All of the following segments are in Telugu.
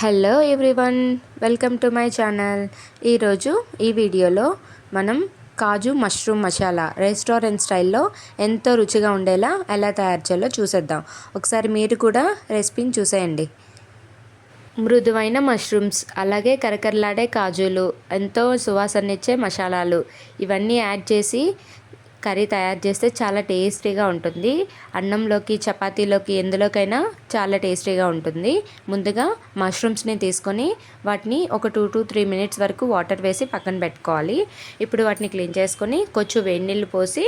Hello everyone welcome to my channel. ఈరోజు ఈ వీడియోలో మనం కాజు మష్రూమ్ మసాలా రెస్టారెంట్ స్టైల్లో ఎంతో రుచిగా ఉండేలా ఎలా తయారు చేయాలో చూసేద్దాం. ఒకసారి మీరు కూడా రెసిపీని చూసేయండి. మృదువైన మష్రూమ్స్ అలాగే కరకరలాడే కాజులు ఎంతో సువాసననిచ్చే మసాలాలు ఇవన్నీ యాడ్ చేసి కర్రీ తయారు చేస్తే చాలా టేస్టీగా ఉంటుంది. అన్నంలోకి చపాతీలోకి ఎందులోకైనా చాలా టేస్టీగా ఉంటుంది. ముందుగా మష్రూమ్స్ని తీసుకొని వాటిని ఒక టూ టు త్రీ మినిట్స్ వరకు వాటర్ వేసి పక్కన పెట్టుకోవాలి. ఇప్పుడు వాటిని క్లీన్ చేసుకొని కొంచెం వేడి నీళ్ళు పోసి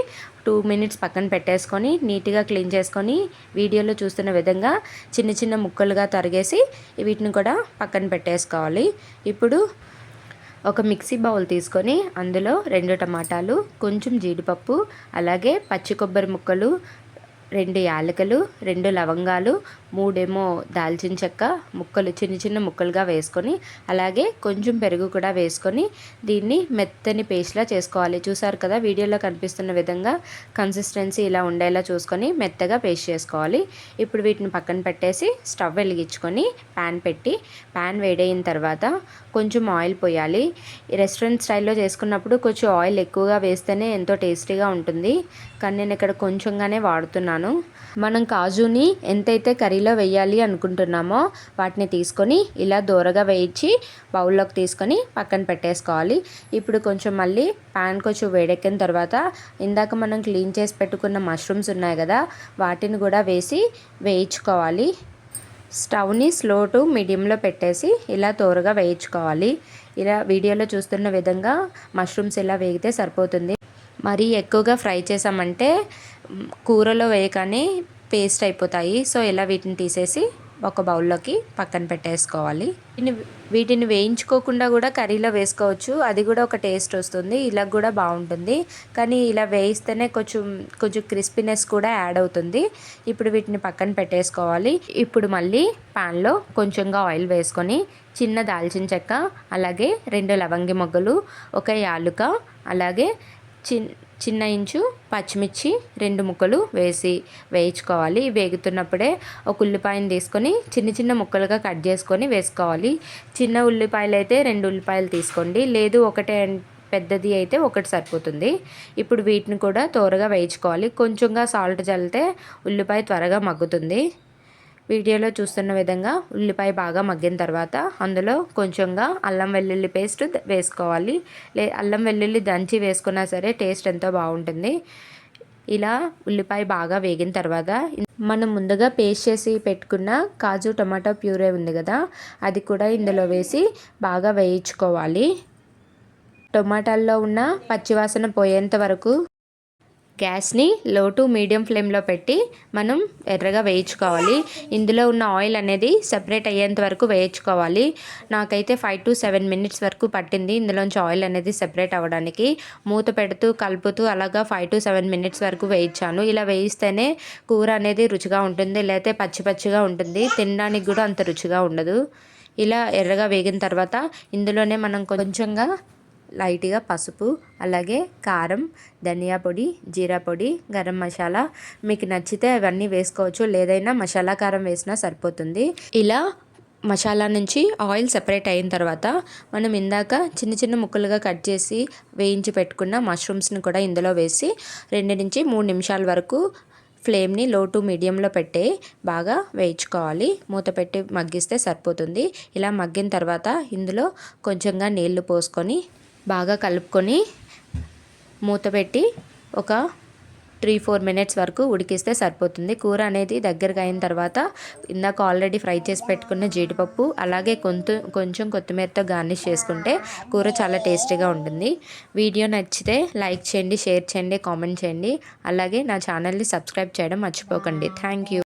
టూ మినిట్స్ పక్కన పెట్టేసుకొని నీట్గా క్లీన్ చేసుకొని వీడియోలో చూస్తున్న విధంగా చిన్న చిన్న ముక్కలుగా తరిగేసి వీటిని కూడా పక్కన పెట్టేసుకోవాలి. ఇప్పుడు ఒక మిక్సీ బౌల్ తీసుకొని అందులో రెండు టమాటాలు కొంచెం జీడిపప్పు అలాగే పచ్చి కొబ్బరి ముక్కలు రెండు యాలకులు రెండు లవంగాలు మూడేమో దాల్చిన చెక్క ముక్కలు చిన్న చిన్న ముక్కలుగా వేసుకొని అలాగే కొంచెం పెరుగు కూడా వేసుకొని దీన్ని మెత్తని పేస్ట్లా చేసుకోవాలి. చూసారు కదా వీడియోలో కనిపిస్తున్న విధంగా కన్సిస్టెన్సీ ఇలా ఉండేలా చూసుకొని మెత్తగా పేస్ట్ చేసుకోవాలి. ఇప్పుడు వీటిని పక్కన పెట్టేసి స్టవ్ వెలిగించుకొని ప్యాన్ పెట్టి ప్యాన్ వేడైన తర్వాత కొంచెం ఆయిల్ పోయాలి. రెస్టారెంట్ స్టైల్లో చేసుకున్నప్పుడు కొంచెం ఆయిల్ ఎక్కువగా వేస్తేనే ఎంతో టేస్టీగా ఉంటుంది. కానీ నేను ఇక్కడ కొంచెంగానే వాడుతున్నాను. మనం కాజుని ఎంతైతే కర్రీలో వేయాలి అనుకుంటున్నామో వాటిని తీసుకొని ఇలా దూరగా వేయించి బౌల్లోకి తీసుకొని పక్కన పెట్టేసుకోవాలి. ఇప్పుడు కొంచెం మళ్ళీ ప్యాన్ కొంచెం వేడెక్కిన తర్వాత ఇందాక మనం క్లీన్ చేసి పెట్టుకున్న మష్రూమ్స్ ఉన్నాయి కదా వాటిని కూడా వేసి వేయించుకోవాలి. స్టవ్ని స్లో టు మీడియంలో పెట్టేసి ఇలా తోరగా వేయించుకోవాలి. ఇలా వీడియోలో చూస్తున్న విధంగా మష్రూమ్స్ ఇలా వేగితే సరిపోతుంది. మరీ ఎక్కువగా ఫ్రై చేసామంటే కూరలో వేయగానే పేస్ట్ అయిపోతాయి. సో ఇలా వీటిని తీసేసి ఒక బౌల్లోకి పక్కన పెట్టేసుకోవాలి. వీటిని వీటిని వేయించుకోకుండా కూడా కర్రీలో వేసుకోవచ్చు. అది కూడా ఒక టేస్ట్ వస్తుంది. ఇలా కూడా బాగుంటుంది. కానీ ఇలా వేయిస్తేనే కొంచెం కొంచెం క్రిస్పీనెస్ కూడా యాడ్ అవుతుంది. ఇప్పుడు వీటిని పక్కన పెట్టేసుకోవాలి. ఇప్పుడు మళ్ళీ ప్యాన్లో కొంచెంగా ఆయిల్ వేసుకొని చిన్న దాల్చిన చెక్క అలాగే రెండు లవంగి మొగ్గలు ఒక యాలుక అలాగే చిన్ చిన్న ఇంచు పచ్చిమిర్చి రెండు ముక్కలు వేసి వేయించుకోవాలి. వేగుతున్నప్పుడే ఒక ఉల్లిపాయను తీసుకొని చిన్న చిన్న ముక్కలుగా కట్ చేసుకొని వేసుకోవాలి. చిన్న ఉల్లిపాయలు అయితే రెండు ఉల్లిపాయలు తీసుకోండి. లేదు ఒకటే పెద్దది అయితే ఒకటి సరిపోతుంది. ఇప్పుడు వీటిని కూడా త్వరగా వేయించుకోవాలి. కొంచెంగా సాల్ట్ చల్లితే ఉల్లిపాయ త్వరగా మగ్గుతుంది. వీడియోలో చూస్తున్న విధంగా ఉల్లిపాయ బాగా మగ్గిన తర్వాత అందులో కొంచెంగా అల్లం వెల్లుల్లి పేస్ట్ వేసుకోవాలి. లే అల్లం వెల్లుల్లి దంచి వేసుకున్నా సరే టేస్ట్ ఎంతో బాగుంటుంది. ఇలా ఉల్లిపాయ బాగా వేగిన తర్వాత మనం ముందుగా పేస్ట్ చేసి పెట్టుకున్న కాజు టమాటో ప్యూరే ఉంది కదా అది కూడా ఇందులో వేసి బాగా వేయించుకోవాలి. టొమాటాల్లో ఉన్న పచ్చివాసన పోయేంత వరకు గ్యాస్ని లో టు మీడియం ఫ్లేమ్లో పెట్టి మనం ఎర్రగా వేయించుకోవాలి. ఇందులో ఉన్న ఆయిల్ అనేది సెపరేట్ అయ్యేంత వరకు వేయించుకోవాలి. నాకైతే ఫైవ్ టు సెవెన్ మినిట్స్ వరకు పట్టింది ఇందులోంచి ఆయిల్ అనేది సెపరేట్ అవ్వడానికి. మూత పెడుతూ కలుపుతూ అలాగా ఫైవ్ టు సెవెన్ మినిట్స్ వరకు వేయించాను. ఇలా వేయిస్తేనే కూర అనేది రుచిగా ఉంటుంది లేకపోతే పచ్చి పచ్చిగా ఉంటుంది. తినడానికి కూడా అంత రుచిగా ఉండదు. ఇలా ఎర్రగా వేగిన తర్వాత ఇందులోనే మనం కొంచెంగా లైట్గా పసుపు అలాగే కారం ధనియా పొడి జీరా పొడి గరం మసాలా. మీకు నచ్చితే అవన్నీ వేసుకోవచ్చు. లేదైనా మసాలా కారం వేసినా సరిపోతుంది. ఇలా మసాలా నుంచి ఆయిల్ సెపరేట్ అయిన తర్వాత మనం ఇందాక చిన్న చిన్న ముక్కలుగా కట్ చేసి వేయించి పెట్టుకున్న మష్రూమ్స్ని కూడా ఇందులో వేసి రెండు నుంచి మూడు నిమిషాల వరకు ఫ్లేమ్ని లో టు మీడియంలో పెట్టే బాగా వేయించుకోవాలి. మూత పెట్టి మగ్గిస్తే సరిపోతుంది. ఇలా మగ్గిన తర్వాత ఇందులో కొంచెంగా నీళ్ళు పోసుకొని బాగా కలుపుకొని మూత పెట్టి ఒక త్రీ ఫోర్ మినిట్స్ వరకు ఉడికిస్తే సరిపోతుంది. కూర అనేది దగ్గరగా అయిన తర్వాత ఇందాక ఆల్రెడీ ఫ్రై చేసి పెట్టుకున్న జీడిపప్పు అలాగే కొంత కొంచెం కొత్తిమీరతో గార్నిష్ చేసుకుంటే కూర చాలా టేస్టీగా ఉంటుంది. వీడియో నచ్చితే లైక్ చేయండి షేర్ చేయండి కామెంట్ చేయండి. అలాగే నా ఛానల్ని సబ్స్క్రైబ్ చేయడం మర్చిపోకండి. Thank you